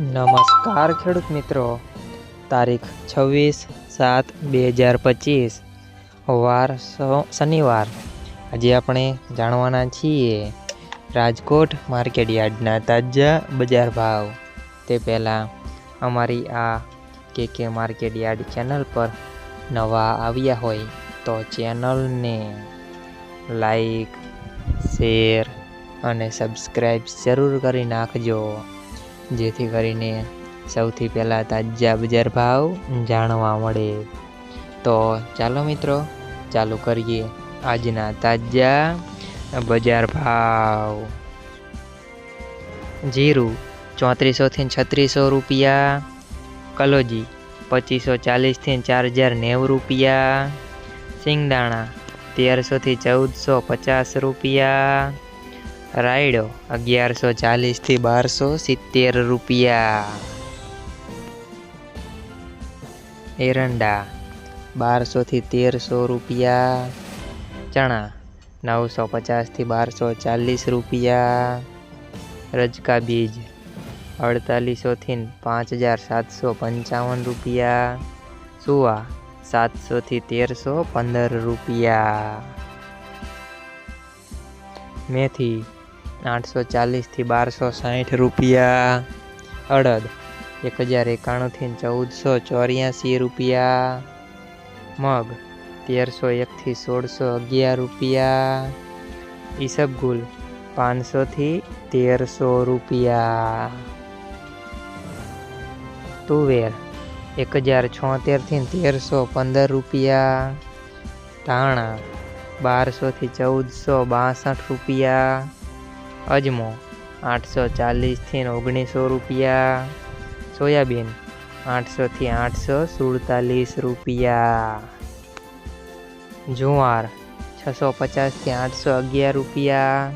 નમસ્કાર ખેડૂત મિત્રો. તારીખ છવ્વીસ સાત બે હજાર પચીસ. વાર શનિવાર. આજે આપણે જાણવાના છીએ રાજકોટ માર્કેટ યાર્ડના તાજા બજાર ભાવ. તે પહેલાં અમારી આ કે કે માર્કેટ યાર્ડ ચેનલ પર નવા આવ્યા હોય તો ચેનલને લાઈક, શેર અને સબસ્ક્રાઈબ જરૂર કરી નાખજો. જેથી કરીને સૌથી પહેલાં તાજા બજાર ભાવ જાણવા મળે. તો ચાલો મિત્રો, ચાલુ કરીએ આજના તાજા બજાર ભાવ. જીરું ચોત્રીસોથી છત્રીસો રૂપિયા, કલોજી પચીસો ચાલીસથી ચાર હજાર નેવું રૂપિયા સિંગદાણા તેરસોથી ચૌદસો પચાસ રૂપિયા રાયડો અગિયારસો ચાલીસથી બારસો સિત્તેર રૂપિયા. એરંડા બારસોથી તેરસો રૂપિયા. ચણા નવસો પચાસથી બારસો ચાલીસ રૂપિયા. રજકા બીજ અડતાલીસોથી પાંચ હજાર સાતસો પંચાવન રૂપિયા. સુવા સાતસોથી તેરસો પંદર રૂપિયા. મેથી આઠસો ચાલીસથી બારસો સાઠ રૂપિયા. અડદ એક હજાર એકાણુંથી ચૌદસો ચોર્યાસી રૂપિયા. મગ તેરસો એકથી સોળસો અગિયાર રૂપિયા. ઈસબગુલ પાંચસોથી તેરસો રૂપિયા. તુવેર એક હજાર છોતેરથી તેરસો પંદર રૂપિયા. ધાણા બારસોથી ચૌદસો બાસઠ રૂપિયા. અજમો આઠસો ચાલીસથી ઓગણીસો રૂપિયા. સોયાબીન, આઠસોથી આઠસો સુડતાલીસ રૂપિયા. જુવાર છસો પચાસથી આઠસો અગિયાર રૂપિયા.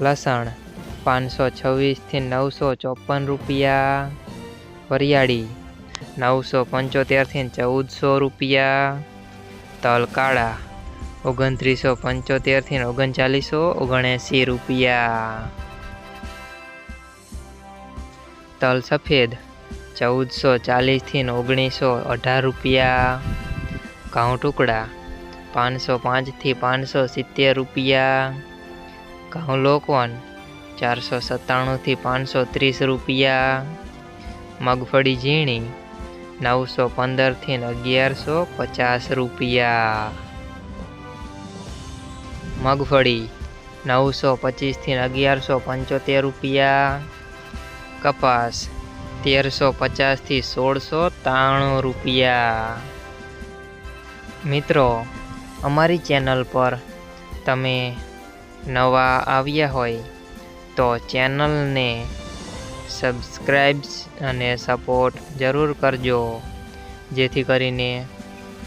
લસણ પાંચસો છવ્વીસથી નવસો ચોપન રૂપિયા. વરિયાળી નવસો પંચોતેરથી ચૌદસો રૂપિયા. તલ કાળા ઓગણત્રીસો પંચોતેરથી ઓગણચાલીસો ઓગણએંસી રૂપિયા. તલ સફેદ ચૌદસો ચાલીસથી ઓગણીસો અઢાર રૂપિયા. ઘઉં ટુકડા પાંચસો પાંચથી પાંચસો સિત્તેર રૂપિયા. ઘઉં લોકવન ચારસો સત્તાણુંથી પાંચસો ત્રીસ રૂપિયા. મગફળી ઝીણી નવસો પંદરથી અગિયારસો પચાસ રૂપિયા. મગફળી નવસો પચીસથી અગિયારસો પંચોતેર રૂપિયા. કપાસ તેરસો પચાસથી સોળસો ત્રાણું રૂપિયા. મિત્રો, અમારી ચેનલ પર તમે નવા આવ્યા હોય તો ચેનલને સબસ્ક્રાઈબ્સ અને સપોર્ટ જરૂર કરજો. જેથી કરીને